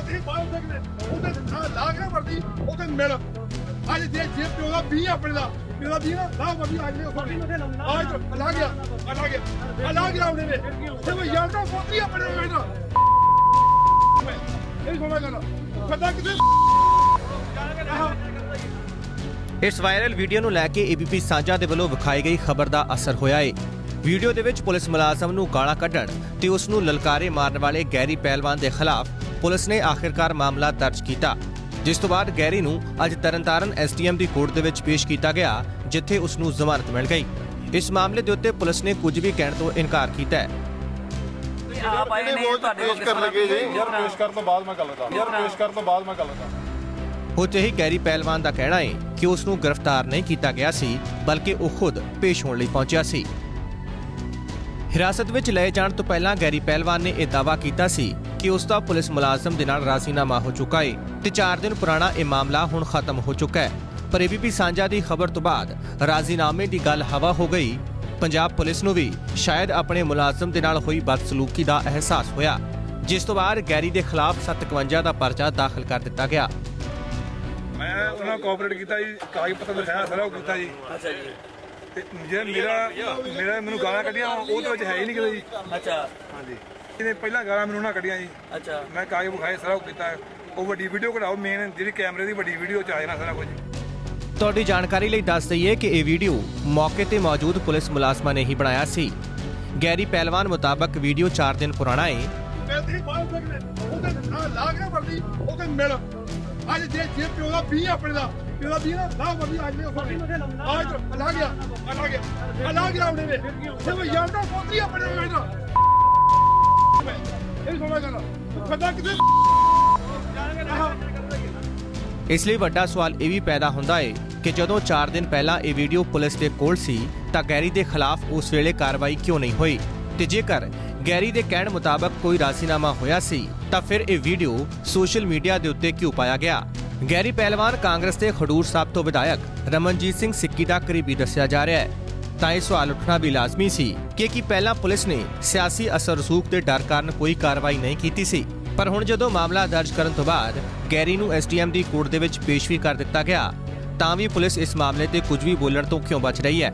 ਮਿਲਦੀ ਸੀ ਬਾਹਰ ਸਕਦੇ ਉਹਦੇ ਥਾਂ ਲਾ ਕੇ ਵਰਦੀ ਉਹਦੇ ਮਿਲ। ਅੱਜ ਜੇ ਜੇ ਪਿਓ ਦਾ 20 ਆਪਣੇ ਦਾ ਪਿਓ ਦਾ 20 ਨਾ ਲਾ ਵਰਦੀ ਅੱਜ ਦੇ ਫੜੀ ਅੱਜ ਲਾ ਗਿਆ ਆ ਲਾ ਗਿਆ ਆ ਲਾ ਗਿਆ ਉਹਨੇ ਨੇ। ਤੇ ਮੈਂ ਯਾਰ ਦਾ ਫੋਟਰੀ ਆਪਣੇ ਨੂੰ ਕਹਿੰਦਾ ਇਹ ਕੋਣਾ ਕਰਨਾ ਪਤਾ ਕਿਤੇ ਇਸ ਵਾਇਰਲ ਵੀਡੀਓ ਨੂੰ ਲੈ ਕੇ ਏਬੀਪੀ ਸਾਂਝਾ ਦੇ ਵੱਲੋਂ ਵਿਖਾਈ ਗਈ ਖਬਰ ਦਾ ਅਸਰ ਹੋਇਆ ਏ। ਵੀਡੀਓ ਦੇ ਵਿੱਚ ਪੁਲਿਸ ਮੁਲਾਜ਼ਮ ਨੂੰ ਗਾਲਾਂ ਕੱਢਣ ਤੇ ਉਸ ਨੂੰ ਲਲਕਾਰੇ ਮਾਰਨ ਵਾਲੇ ਗੈਰੀ ਪਹਿਲਵਾਨ ਦੇ ਖਿਲਾਫ ਪੁਲਿਸ ਨੇ ਆਖਿਰਕਾਰ ਮਾਮਲਾ ਦਰਜ ਕੀਤਾ ਜਿਸ ਤੋਂ ਬਾਅਦ ਗੈਰੀ ਨੂੰ ਅੱਜ ਤਰਨਤਾਰਨ ਐਸਟੀਐਮ ਦੀ ਕੋਰਟ ਦੇ ਵਿੱਚ ਪੇਸ਼ ਕੀਤਾ ਗਿਆ ਜਿੱਥੇ ਉਸ ਨੂੰ ਜ਼ਮਾਨਤ ਮਿਲ ਗਈ। ਇਸ ਮਾਮਲੇ ਦੇ ਉੱਤੇ ਪੁਲਿਸ ਨੇ ਕੁਝ ਵੀ ਕਹਿਣ ਤੋਂ ਇਨਕਾਰ ਕੀਤਾ ਹੈ। ਆਪ ਆਏ ਨੇ ਤੁਹਾਡੇ ਕੋਲ ਪੇਸ਼ ਕਰਨ ਲੱਗੇ ਜੀ। ਯਾਰ ਪੇਸ਼ ਕਰਨ ਤੋਂ ਬਾਅਦ ਮੈਂ ਗੱਲ ਕਰਦਾ। ਯਾਰ ਪੇਸ਼ ਕਰਨ ਤੋਂ ਬਾਅਦ ਮੈਂ ਗੱਲ ਕਰਦਾ। ਉੱਥੇ ਹੀ ਗੈਰੀ ਪਹਿਲਵਾਨ ਦਾ ਕਹਿਣਾ ਹੈ ਕਿ ਉਸ ਨੂੰ ਗ੍ਰਿਫਤਾਰ ਨਹੀਂ ਕੀਤਾ ਗਿਆ ਸੀ ਬਲਕਿ ਉਹ ਖੁਦ ਪੇਸ਼ ਹੋਣ ਲਈ ਪਹੁੰਚਿਆ ਸੀ। ਹਿਰਾਸਤ ਵਿੱਚ ਲਏ ਜਾਣ ਤੋਂ ਪਹਿਲਾਂ ਗੈਰੀ ਪਹਿਲਵਾਨ ਨੇ ਇਹ ਦਾਅਵਾ ਕੀਤਾ ਸੀ ਕਿ ਉਸ ਦਾ ਪੁਲਿਸ ਮੁਲਾਜ਼ਮ ਦੇ ਨਾਲ ਰਾਜ਼ੀਨਾਮਾ ਹੋ ਚੁੱਕਾ ਹੈ ਤੇ 4 ਦਿਨ ਪੁਰਾਣਾ ਇਹ ਮਾਮਲਾ ਹੁਣ ਖਤਮ ਹੋ ਚੁੱਕਾ ਹੈ। ਪਰ ਏਬੀਪੀ ਸਾਂਝਾ ਦੀ ਖਬਰ ਤੋਂ ਬਾਅਦ ਰਾਜ਼ੀਨਾਮੇ ਦੀ ਗੱਲ ਹਵਾ ਹੋ ਗਈ। ਪੰਜਾਬ ਪੁਲਿਸ ਨੂੰ ਵੀ ਸ਼ਾਇਦ ਆਪਣੇ ਮੁਲਾਜ਼ਮ ਦੇ ਨਾਲ ਹੋਈ ਬਦਸਲੂਕੀ ਦਾ ਅਹਿਸਾਸ ਹੋਇਆ ਜਿਸ ਤੋਂ ਬਾਅਦ ਗੈਰੀ ਦੇ ਖਿਲਾਫ 57 ਦਾ ਪਰਚਾ ਦਾਖਲ ਕਰ ਦਿੱਤਾ ਗਿਆ। ਮੈਂ ਉਹਨਾਂ ਨਾਲ ਕੋਆਪਰੇਟ ਕੀਤਾ ਜੀ ਕਾਗਜ਼ ਪੱਤਰ ਦਿਖਾਇਆ ਸਾਰਾ ਉਹ ਕੀਤਾ ਜੀ। ਅੱਛਾ ਜੀ। ਤੇ ਜੇ ਮੇਰਾ ਮੇਰਾ ਮੈਨੂੰ ਗਾਲਾਂ ਕੱਢੀਆਂ ਉਹ ਦੇ ਵਿੱਚ ਹੈ ਹੀ ਨਹੀਂ ਕਿਤੇ ਜੀ। ਅੱਛਾ। ਹਾਂਜੀ। ਇਹਨੇ ਪਹਿਲਾਂ ਗਾਲਾਂ ਮੈਨੂੰ ਉਹਨਾਂ ਕੱਢੀਆਂ ਜੀ। ਅੱਛਾ। ਮੈਂ ਕਾਗਜ਼ ਵਿਖਾਏ ਸਾਰਾ ਉਹ ਕੀਤਾ। ਉਹ ਵੱਡੀ ਵੀਡੀਓ ਕਢਾਓ ਮੇਨ ਜਿਹੜੀ ਕੈਮਰੇ ਦੀ ਵੱਡੀ ਵੀਡੀਓ ਚ ਆ ਜਾਣਾ ਸਾਰਾ ਕੁਝ ਤੁਹਾਡੀ ਜਾਣਕਾਰੀ ਲਈ ਦੱਸ ਦਈਏ ਕਿ ਇਹ ਵੀਡੀਓ ਮੌਕੇ ਤੇ ਮੌਜੂਦ ਪੁਲਿਸ ਮੁਲਾਜ਼ਮਾਂ ਨੇ ਹੀ ਬਣਾਇਆ ਸੀ। ਗੈਰੀ ਪਹਿਲਵਾਨ ਮੁਤਾਬਕ ਵੀਡੀਓ 4 ਦਿਨ ਪੁਰਾਣਾ ਹੈ ਅੱਜ ਜੇ ਜੇ ਪਿਓ ਦਾ 20 ਆਪਣੇ ਦਾ ਪਿਓ ਦਾ 20 ਨਾ ਲਾ ਵਰਦੀ ਅੱਜ ਦੇ ਫੜੀ ਅੱਜ ਲਾ ਗਿਆ ਆ ਲਾ ਗਿਆ ਲਾ ਗਿਆ ਉਹਨੇ ਨੇ ਤੇ ਮੈਂ ਯਾਰ ਦਾ ਫੋਟਰੀ ਆਪਣੇ ਨੂੰ ਕਹਿੰਦਾ ਇਹ ਕੋਣਾ ਕਰਨਾ ਪਤਾ ਕਿਤੇ ਇਸ ਲਈ ਵੱਡਾ ਸਵਾਲ ਇਹ ਵੀ ਪੈਦਾ ਹੁੰਦਾ ਹੈ ਕਿ ਜਦੋਂ 4 ਦਿਨ ਪਹਿਲਾਂ ਇਹ ਵੀਡੀਓ ਪੁਲਿਸ ਦੇ ਕੋਲ ਸੀ, ਤਾਂ ਗੈਰੀ ਦੇ ਖਿਲਾਫ ਉਸ ਵੇਲੇ ਕਾਰਵਾਈ ਕਿਉਂ ਨਹੀਂ ਹੋਈ? ਤੇ ਜੇਕਰ ਗੈਰੀ ਦੇ ਕਹਿਣ ਮੁਤਾਬਕ ਕੋਈ ਰਾਜ਼ੀਨਾਮਾ ਹੋਇਆ ਸੀ, ਤਾਂ ਫਿਰ ਇਹ ਵੀਡੀਓ ਸੋਸ਼ਲ ਮੀਡੀਆ ਦੇ ਉੱਤੇ ਕਿਉਂ ਪਾਇਆ ਗਿਆ? ਗੈਰੀ ਪਹਿਲਵਾਨ ਕਾਂਗਰਸ ਦੇ ਖਡੂਰ ਸਾਹਿਬ ਤੋਂ ਵਿਧਾਇਕ ਰਮਨਜੀਤ ਸਿੰਘ ਸਿੱਕੀ ਦਾ ਕਰੀਬੀ ਦੱਸਿਆ ਜਾ ਰਿਹਾ ਹੈ। ਤਾਂ ਇਹ ਸਵਾਲ ਉੱਠਣਾ ਵੀ ਲਾਜ਼ਮੀ ਸੀ ਕਿ ਕੀ ਪਹਿਲਾਂ ਪੁਲਿਸ ਨੇ ਸਿਆਸੀ ਅਸਰ ਰਸੂਖ ਦੇ ਡਰ ਕਾਰਨ ਕੋਈ ਕਾਰਵਾਈ ਨਹੀਂ ਕੀਤੀ ਸੀ। ਪਰ ਹੁਣ ਜਦੋਂ ਮਾਮਲਾ ਦਰਜ ਕਰਨ ਤੋਂ ਬਾਅਦ ਗੈਰੀ ਨੂੰ ਐਸਟੀਐਮ ਦੀ ਕੋਰਟ ਦੇ ਵਿੱਚ ਪੇਸ਼ ਵੀ ਕਰ ਦਿੱਤਾ ਗਿਆ, ਤਾਂ ਵੀ ਪੁਲਿਸ ਇਸ ਮਾਮਲੇ ਤੇ ਕੁਝ ਵੀ ਬੋਲਣ ਤੋਂ ਕਿਉਂ ਬਚ ਰਹੀ ਹੈ?